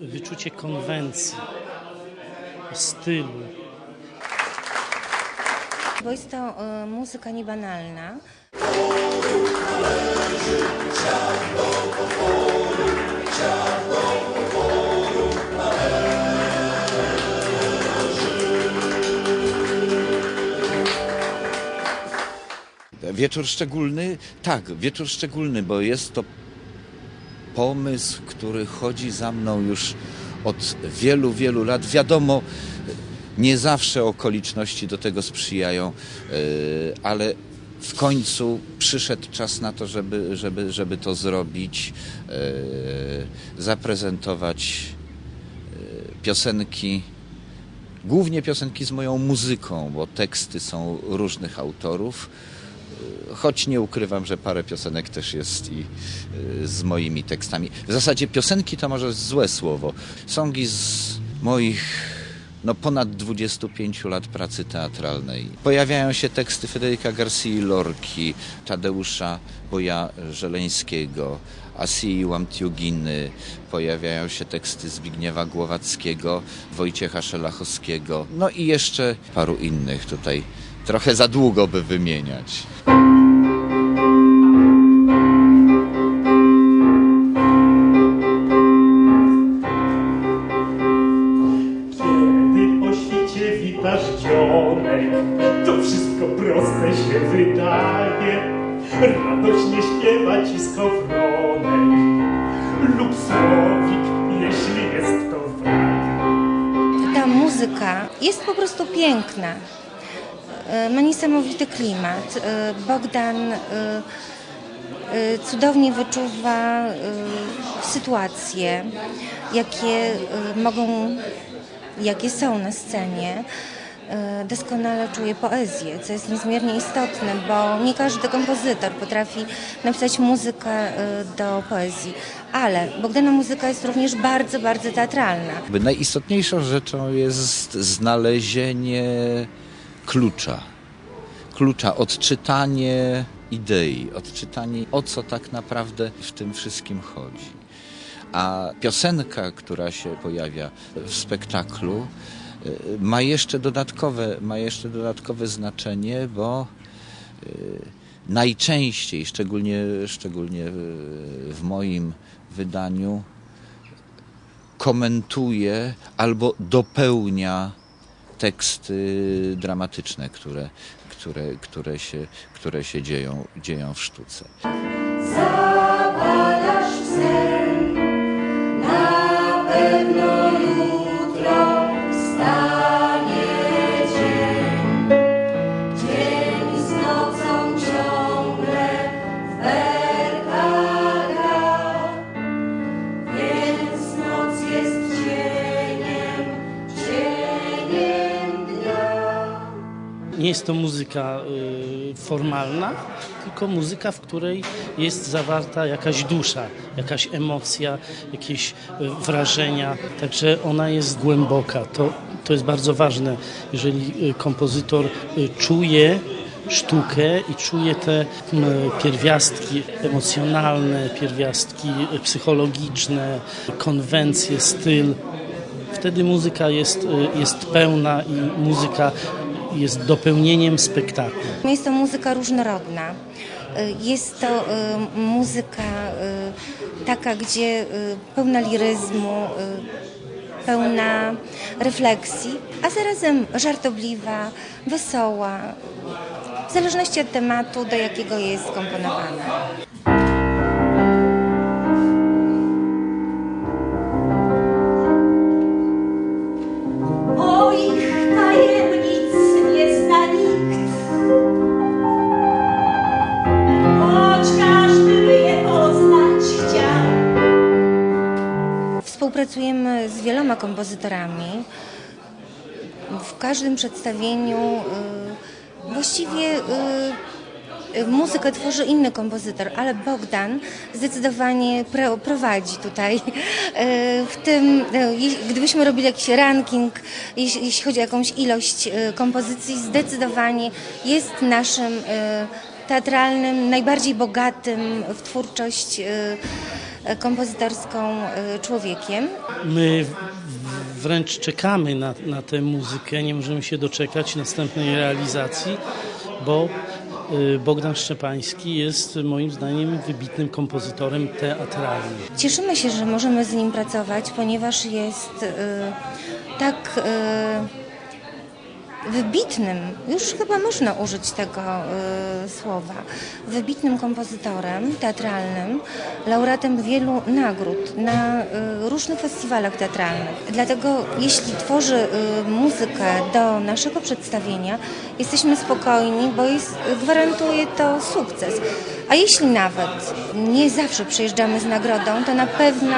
wyczucie konwencji, stylu. Bo jest to y, muzyka niebanalna. Wieczór szczególny? Tak, wieczór szczególny, bo jest to pomysł, który chodzi za mną już od wielu, wielu lat. Wiadomo, nie zawsze okoliczności do tego sprzyjają, yy, ale w końcu przyszedł czas na to, żeby, żeby, żeby to zrobić, yy, zaprezentować yy, piosenki, głównie piosenki z moją muzyką, bo teksty są różnych autorów. Choć nie ukrywam, że parę piosenek też jest i y, z moimi tekstami. W zasadzie piosenki to może złe słowo. Songi z moich no, ponad 25 lat pracy teatralnej. Pojawiają się teksty Federica Garcii Lorki, Tadeusza Boja Żeleńskiego, Asii Łamtiuginy, pojawiają się teksty Zbigniewa Głowackiego, Wojciecha Szelachowskiego, no i jeszcze paru innych tutaj. Trochę za długo by wymieniać. Kiedy o świcie witasz dzionek, to wszystko proste się wydaje. Radośnie śpiewa ci skowronek lub słowik, jeśli jest to w radiu. Ta muzyka jest po prostu piękna. Ma niesamowity klimat. Y, Bogdan y, cudownie wyczuwa sytuacje, jakie mogą, jakie są na scenie. Doskonale czuje poezję, co jest niezmiernie istotne, bo nie każdy kompozytor potrafi napisać muzykę do poezji, ale Bogdana muzyka jest również bardzo, bardzo teatralna. Najistotniejszą rzeczą jest znalezienie klucza. Klucza, odczytanie idei, odczytanie o co tak naprawdę w tym wszystkim chodzi. A piosenka, która się pojawia w spektaklu, y, ma jeszcze dodatkowe, ma jeszcze dodatkowe znaczenie, bo y, najczęściej, szczególnie, szczególnie w- w moim wydaniu, komentuje albo dopełnia teksty dramatyczne, które, które, które, się, które się dzieją, dzieją w sztuce. Zapadasz w sen, Nie jest to muzyka y, formalna, tylko muzyka, w której jest zawarta jakaś dusza, jakaś emocja, jakieś y, wrażenia. Także ona jest głęboka. To, to jest bardzo ważne, jeżeli y, kompozytor czuje sztukę i czuje te pierwiastki emocjonalne, pierwiastki psychologiczne, konwencje, styl. Wtedy muzyka jest, jest pełna i muzyka jest dopełnieniem spektaklu. Jest to muzyka różnorodna. Y, Jest to y, muzyka y, taka, gdzie pełna liryzmu, pełna refleksji, a zarazem żartobliwa, wesoła, w zależności od tematu, do jakiego jest skomponowana. Współpracujemy z wieloma kompozytorami. W każdym przedstawieniu y, właściwie y, y, muzykę tworzy inny kompozytor, ale Bogdan zdecydowanie pro, prowadzi tutaj. W tym, gdybyśmy robili jakiś ranking, jeśli, chodzi o jakąś ilość kompozycji, zdecydowanie jest naszym teatralnym, najbardziej bogatym w twórczość kompozytorską e, człowiekiem. My wręcz czekamy na, na tę muzykę, nie możemy się doczekać następnej realizacji, bo y, Bogdan Szczepański jest moim zdaniem wybitnym kompozytorem teatralnym. Cieszymy się, że możemy z nim pracować, ponieważ jest e, tak e, wybitnym, już chyba można użyć tego e, słowa, wybitnym kompozytorem teatralnym, laureatem wielu nagród na e, różnych festiwalach teatralnych. Dlatego jeśli tworzy e, muzykę do naszego przedstawienia, jesteśmy spokojni, bo jest, gwarantuje to sukces. A jeśli nawet nie zawsze przyjeżdżamy z nagrodą, to na pewno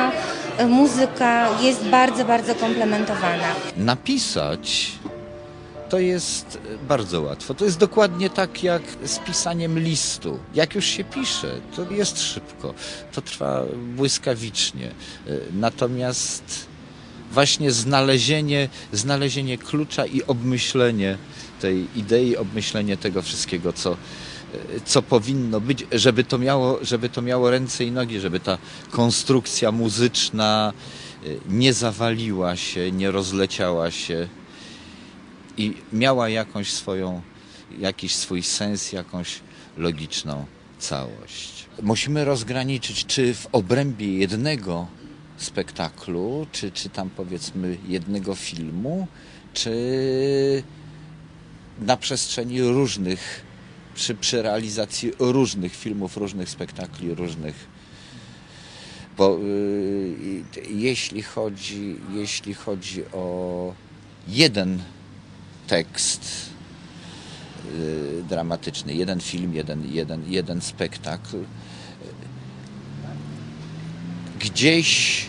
e, muzyka jest bardzo, bardzo komplementowana. Napisać to jest bardzo łatwo. To jest dokładnie tak jak z pisaniem listu. Jak już się pisze, to jest szybko. To trwa błyskawicznie. Natomiast właśnie znalezienie, znalezienie klucza i obmyślenie tej idei, obmyślenie tego wszystkiego, co, co powinno być, żeby to, miało, żeby to miało ręce i nogi, żeby ta konstrukcja muzyczna nie zawaliła się, nie rozleciała się i miała jakąś swoją, jakiś swój sens, jakąś logiczną całość. Musimy rozgraniczyć, czy w obrębie jednego spektaklu, czy, czy tam powiedzmy jednego filmu, czy na przestrzeni różnych, przy, przy realizacji różnych filmów, różnych spektakli, różnych. Bo y, jeśli, chodzi, jeśli chodzi o jeden tekst y, dramatyczny, jeden film, jeden, jeden, jeden spektakl. Gdzieś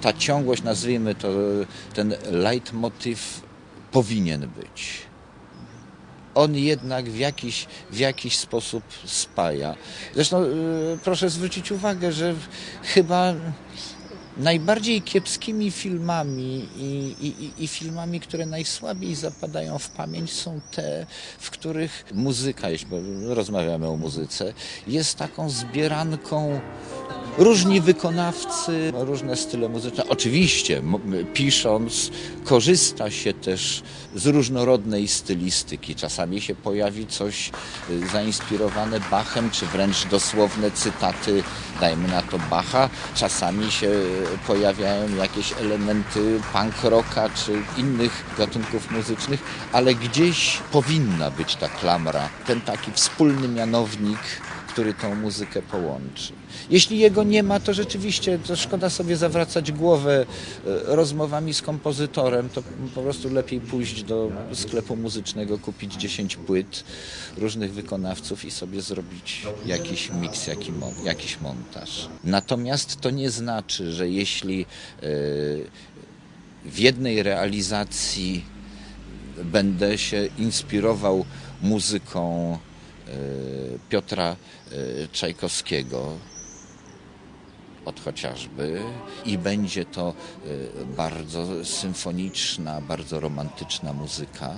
ta ciągłość, nazwijmy to, ten leitmotiv powinien być. On jednak w jakiś, w jakiś sposób spaja. Zresztą y, proszę zwrócić uwagę, że chyba najbardziej kiepskimi filmami i, i, i- filmami, które najsłabiej zapadają w pamięć, są te, w których muzyka, jeśli rozmawiamy o muzyce, jest taką zbieranką. Różni wykonawcy, różne style muzyczne. Oczywiście, pisząc, korzysta się też z różnorodnej stylistyki. Czasami się pojawi coś y, zainspirowane Bachem, czy wręcz dosłowne cytaty, dajmy na to Bacha. Czasami się y, pojawiają jakieś elementy punk rocka, czy innych gatunków muzycznych, ale gdzieś powinna być ta klamra, ten taki wspólny mianownik, który tą muzykę połączy. Jeśli jego nie ma, to rzeczywiście to szkoda sobie zawracać głowę e, rozmowami z kompozytorem, to po prostu lepiej pójść do sklepu muzycznego, kupić 10 płyt różnych wykonawców i sobie zrobić jakiś miks, jakiś montaż. Natomiast to nie znaczy, że jeśli e, w jednej realizacji będę się inspirował muzyką Piotra e, Czajkowskiego, od chociażby, i będzie to e, bardzo symfoniczna, bardzo romantyczna muzyka,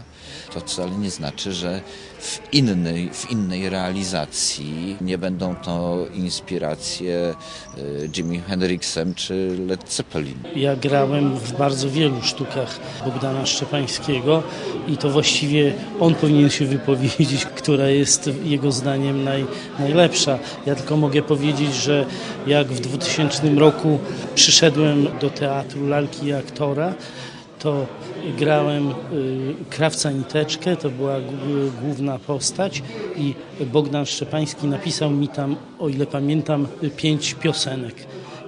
to wcale nie znaczy, że w innej, w innej realizacji nie będą to inspiracje e, Jimi Hendrixem czy Led Zeppelin. Ja grałem w bardzo wielu sztukach Bogdana Szczepańskiego i to właściwie on powinien się wypowiedzieć, która jest jego zdaniem naj, najlepsza. Ja tylko mogę powiedzieć, że jak w 2000 roku przyszedłem do teatru Lalki i Aktora, to grałem y, Krawca Niteczkę, to była główna postać i Bogdan Szczepański napisał mi tam, o ile pamiętam, pięć piosenek.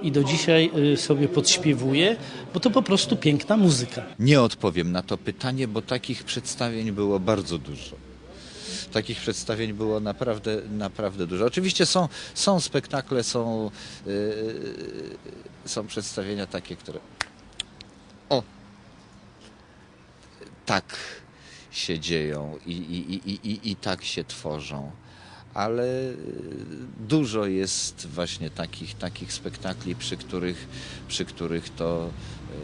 I do dzisiaj y, sobie podśpiewuję, bo to po prostu piękna muzyka. Nie odpowiem na to pytanie, bo takich przedstawień było bardzo dużo. Takich przedstawień było naprawdę, naprawdę dużo. Oczywiście są, są spektakle, są, yy, są przedstawienia takie, które. O! Tak się dzieją i, i, i, i, i, tak się tworzą. Ale yy, dużo jest właśnie takich, takich spektakli, przy których, przy których to yy,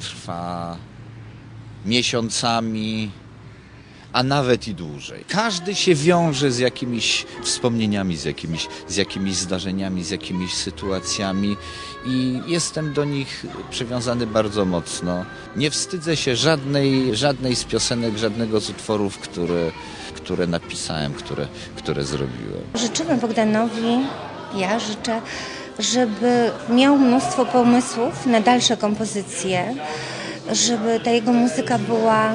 trwa miesiącami, a nawet i dłużej. Każdy się wiąże z jakimiś wspomnieniami, z jakimiś, z jakimiś zdarzeniami, z jakimiś sytuacjami i jestem do nich przywiązany bardzo mocno. Nie wstydzę się żadnej, żadnej z piosenek, żadnego z utworów, które, które napisałem, które, które zrobiłem. Życzymy Bogdanowi, ja życzę, żeby miał mnóstwo pomysłów na dalsze kompozycje, żeby ta jego muzyka była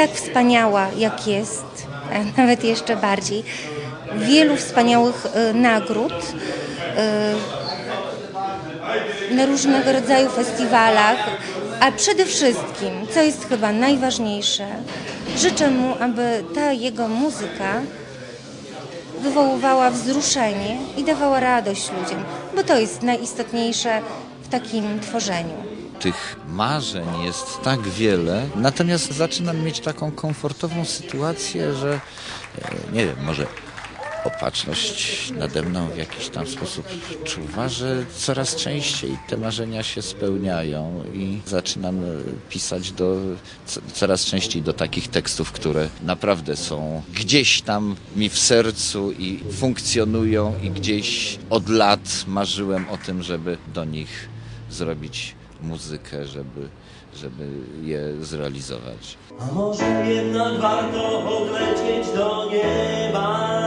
tak wspaniała, jak jest, a nawet jeszcze bardziej. Wielu wspaniałych y, nagród y, na różnego rodzaju festiwalach, a przede wszystkim, co jest chyba najważniejsze, życzę mu, aby ta jego muzyka wywoływała wzruszenie i dawała radość ludziom, bo to jest najistotniejsze w takim tworzeniu. Tych marzeń jest tak wiele, natomiast zaczynam mieć taką komfortową sytuację, że e, nie wiem, może opatrzność nade mną w jakiś tam sposób czuwa, że coraz częściej te marzenia się spełniają i zaczynam e, pisać do, co- coraz częściej do takich tekstów, które naprawdę są gdzieś tam mi w sercu i funkcjonują i gdzieś od lat marzyłem o tym, żeby do nich zrobić muzykę, żeby, żeby je zrealizować. A może jednak warto odlecieć do nieba?